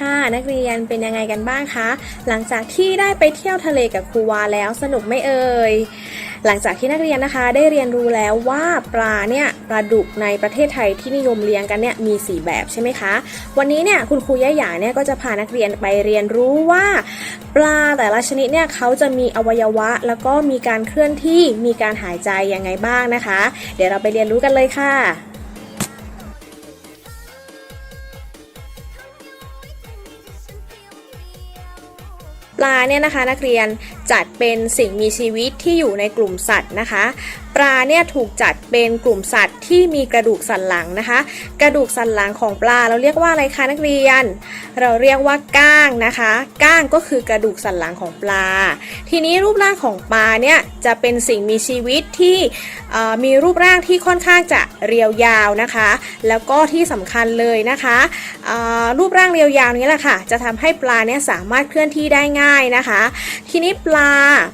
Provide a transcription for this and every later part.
ค่ะ นักเรียนเป็นยังไงกันบ้างคะ หลังจากที่ได้ไปเที่ยวทะเลกับครูวาแล้วสนุกไม่เอ่ยหลังจากที่นักเรียนนะคะได้เรียนรู้แล้วว่าปลาเนี่ยปลาดุกในประเทศไทยที่นิยมเลี้ยงกันเนี่ยมี 4 แบบใช่ไหมคะ วันนี้เนี่ยคุณครูย่าหยาเนี่ยก็จะพานักเรียนไปเรียนรู้ว่า ปลาแต่ละชนิดเนี่ยเขาจะมีอวัยวะ แล้วก็มีการเคลื่อนที่มีการหายใจยังไงบ้างนะคะ เดี๋ยวเราไปเรียนรู้กันเลยค่ะ ลาเนี่ยนะคะ นักเรียนจัดเป็นสิ่งมีชีวิตที่อยู่ในกลุ่มสัตว์นะคะ ปลาเนี่ยถูกจัดเป็นกลุ่มสัตว์ที่มีกระดูกสันหลังนะคะ กระดูกสันหลังของปลาเราเรียกว่าอะไรคะนักเรียน เราเรียกว่าก้างนะคะ ก้างก็คือกระดูกสันหลังของปลา ทีนี้รูปร่างของปลาเนี่ยจะเป็นสิ่งมีชีวิตที่มีรูปร่างที่ค่อนข้างจะเรียวยาวนะคะ แล้วก็ที่สำคัญเลยนะคะรูปร่างเรียวยาวนี้แหละค่ะ จะทำให้ปลาเนี่ยสามารถเคลื่อนที่ได้ง่ายนะคะ ทีนี้ปลา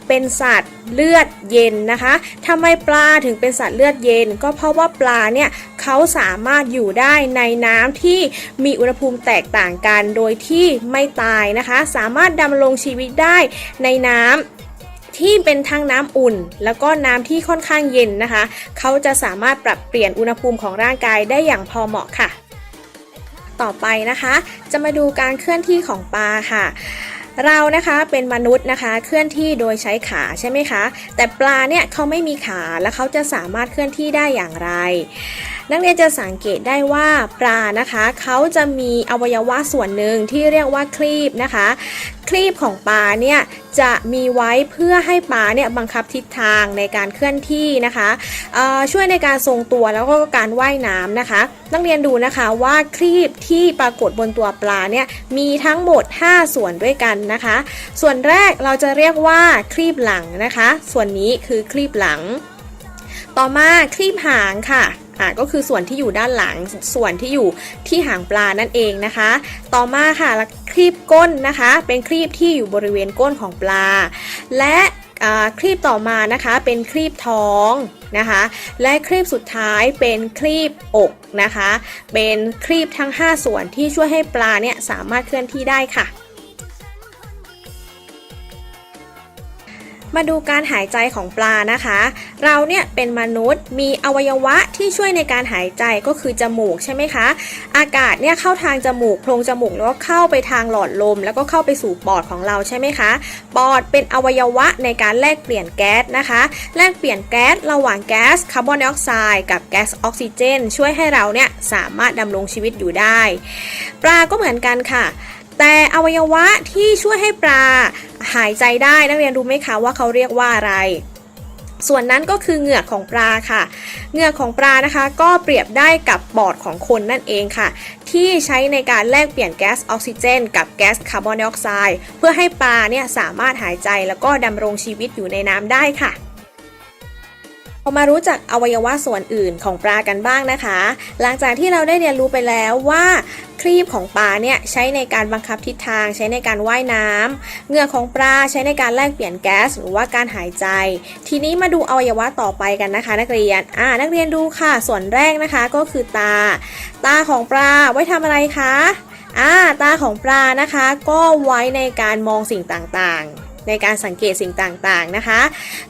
เป็นสัตว์ เลือดเย็นนะคะทำไมปลาถึงเป็นสัตว์เลือดเย็น ก็เพราะว่าปลาเนี่ยเขาสามารถอยู่ได้ในน้ำที่มีอุณหภูมิแตกต่างกัน โดยที่ไม่ตายนะคะ สามารถดำรงชีวิตได้ในน้ำที่เป็นทั้งน้ำอุ่น แล้วก็น้ำที่ค่อนข้างเย็นนะคะ เขาจะสามารถปรับเปลี่ยนอุณหภูมิของร่างกายได้อย่างพอเหมาะค่ะ ต่อไปนะคะ จะมาดูการเคลื่อนที่ของปลาค่ะ เรานะคะเป็นมนุษย์นะคะเคลื่อนที่โดยใช้ขาใช่ไหมคะ แต่ปลาเนี่ยเขาไม่มีขาแล้วเขาจะสามารถเคลื่อนที่ได้อย่างไร นักเรียนจะสังเกตได้ว่าปลานะคะเขาจะมีอวัยวะส่วนหนึ่งที่เรียกว่าคลีบนะคะ คลีบของปลาเนี่ยจะมีไว้เพื่อให้ปลาเนี่ยบังคับทิศทางในการเคลื่อนที่นะคะช่วยในการทรงตัวแล้วก็การว่ายน้ำนะคะ นักเรียนดูนะคะว่าคลีบที่ปรากฏบนตัวปลาเนี่ยมีทั้งหมด 5 ส่วนด้วยกันนะคะ ส่วนแรกเราจะเรียกว่าคลีบหลังนะคะ ส่วนนี้คือคลีบหลัง ต่อมาคลีบหางค่ะ อ่าก็คือส่วนที่อยู่ด้านหลังส่วนที่อยู่ที่หางปลานั่นเองนะคะ ต่อมาค่ะคลีบก้นนะคะ เป็นคลีบที่อยู่บริเวณก้นของปลา และคลีบต่อมานะคะเป็นคลีบท้องนะคะ และคลีบสุดท้ายเป็นคลีบอกนะคะ เป็นคลีบทั้ง 5 ส่วนที่ช่วยให้ปลาเนี่ยสามารถเคลื่อนที่ได้ค่ะ มาดูการหายใจของปลานะคะ เราเนี่ยเป็นมนุษย์มีอวัยวะที่ช่วยในการหายใจก็คือจมูกใช่ไหมคะ อากาศเนี่ยเข้าทางจมูกโพรงจมูกแล้วก็เข้าไปทางหลอดลม แล้วก็เข้าไปสู่ปอดของเราใช่ไหมคะ ปอดเป็นอวัยวะในการแลกเปลี่ยนแก๊สนะคะ แลกเปลี่ยนแก๊สระหว่างแก๊สคาร์บอนไดออกไซด์กับแก๊สออกซิเจน ช่วยให้เราเนี่ยสามารถดำรงชีวิตอยู่ได้ ปลาก็เหมือนกันค่ะ แต่อวัยวะที่ช่วยให้ปลาหายใจได้นักเรียนรู้ไหมคะว่าเขาเรียกว่าอะไร ส่วนนั้นก็คือเหงือกของปลาค่ะ เหงือกของปลานะคะ ก็เปรียบได้กับปอดของคนนั่นเองค่ะ ที่ใช้ในการแลกเปลี่ยนแก๊สออกซิเจน กับแก๊สคาร์บอนไดออกไซด์เพื่อให้ปลาเนี่ยสามารถหายใจแล้วก็ดำรงชีวิตอยู่ในน้ำได้ค่ะ มารู้จักอวัยวะส่วนอื่นของปลากันบ้างนะคะ หลังจากที่เราได้เรียนรู้ไปแล้วว่าครีบของปลาเนี่ยใช้ในการบังคับทิศทาง ใช้ในการว่ายน้ำเหงือกของปลาใช้ในการแลกเปลี่ยนแก๊สหรือว่าการหายใจ ทีนี้มาดูอวัยวะต่อไปกันนะคะ นักเรียนอ่านักเรียนดูค่ะ ส่วนแรกนะคะก็คือตา ตาของปลาไว้ทำอะไรคะอ่าตาของปลานะคะ ก็ไว้ในการมองสิ่งต่างๆ ในการสังเกตสิ่งต่างๆนะคะ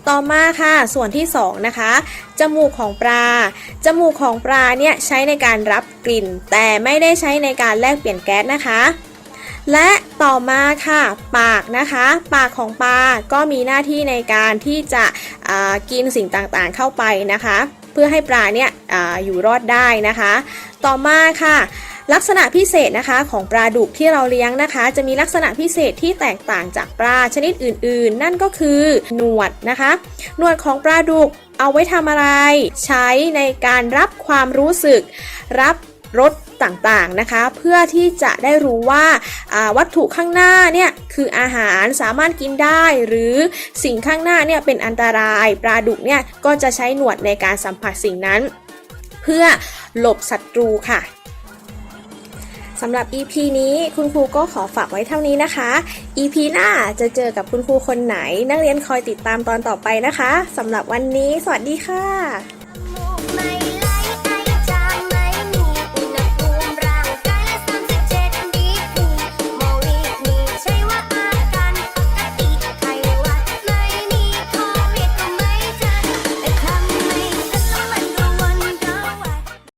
ต่อมาค่ะส่วนที่สองนะคะจมูกของปลา จมูกของปลาเนี่ยใช้ในการรับกลิ่น แต่ไม่ได้ใช้ในการแลกเปลี่ยนแก๊สนะคะและต่อมาค่ะปากนะคะ ปากของปลาก็มีหน้าที่ในการที่จะกินสิ่งต่างๆเข้าไปนะคะ เพื่อให้ปลาเนี่ยออยู่รอดได้นะคะ ต่อมาค่ะ ลักษณะพิเศษนะคะของปลาดุกที่เราเลี้ยงนะคะ จะมีลักษณะพิเศษที่แตกต่างจากปลาชนิดอื่น ๆ นั่นก็คือหนวดนะคะ หนวดของปลาดุกเอาไว้ทำอะไร ใช้ในการรับความรู้สึก รับรสต่างๆนะคะ เพื่อที่จะได้รู้ว่าาวัตถุข้างหน้าเนี่ยคืออาหารสามารถกินได้ หรือสิ่งข้างหน้าเนี่ยเป็นอันตรายปลาดุกเนี่ยก็จะใช้หนวดในการสัมผัสสิ่งนั้น เพื่อหลบศัตรูค่ะ สำหรับ EP นี้คุณครูก็ขอฝากไว้เท่านี้นะคะ EP หน้าจะเจอกับคุณครูคนไหน นักเรียนคอยติดตามตอนต่อไปนะคะสำหรับวันนี้ สวัสดีค่ะ